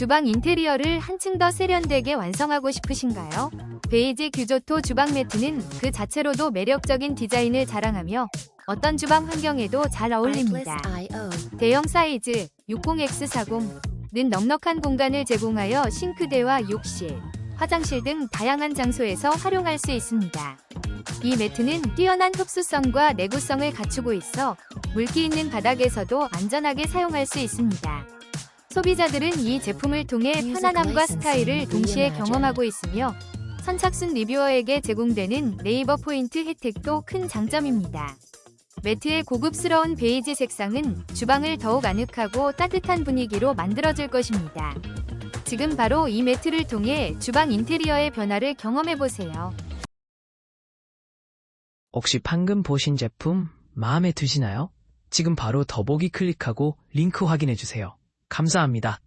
주방 인테리어를 한층 더 세련되게 완성하고 싶으신가요? 베이지 규조토 주방 매트는 그 자체로도 매력적인 디자인을 자랑하며 어떤 주방 환경에도 잘 어울립니다. 대형 사이즈 60X40는 넉넉한 공간을 제공하여 싱크대와 욕실, 화장실 등 다양한 장소에서 활용할 수 있습니다. 이 매트는 뛰어난 흡수성과 내구성을 갖추고 있어 물기 있는 바닥에서도 안전하게 사용할 수 있습니다. 소비자들은 이 제품을 통해 편안함과 스타일을 동시에 경험하고 있으며 선착순 리뷰어에게 제공되는 네이버 포인트 혜택도 큰 장점입니다. 매트의 고급스러운 베이지 색상은 주방을 더욱 아늑하고 따뜻한 분위기로 만들어줄 것입니다. 지금 바로 이 매트를 통해 주방 인테리어의 변화를 경험해보세요. 혹시 방금 보신 제품 마음에 드시나요? 지금 바로 더보기 클릭하고 링크 확인해 주세요. 감사합니다.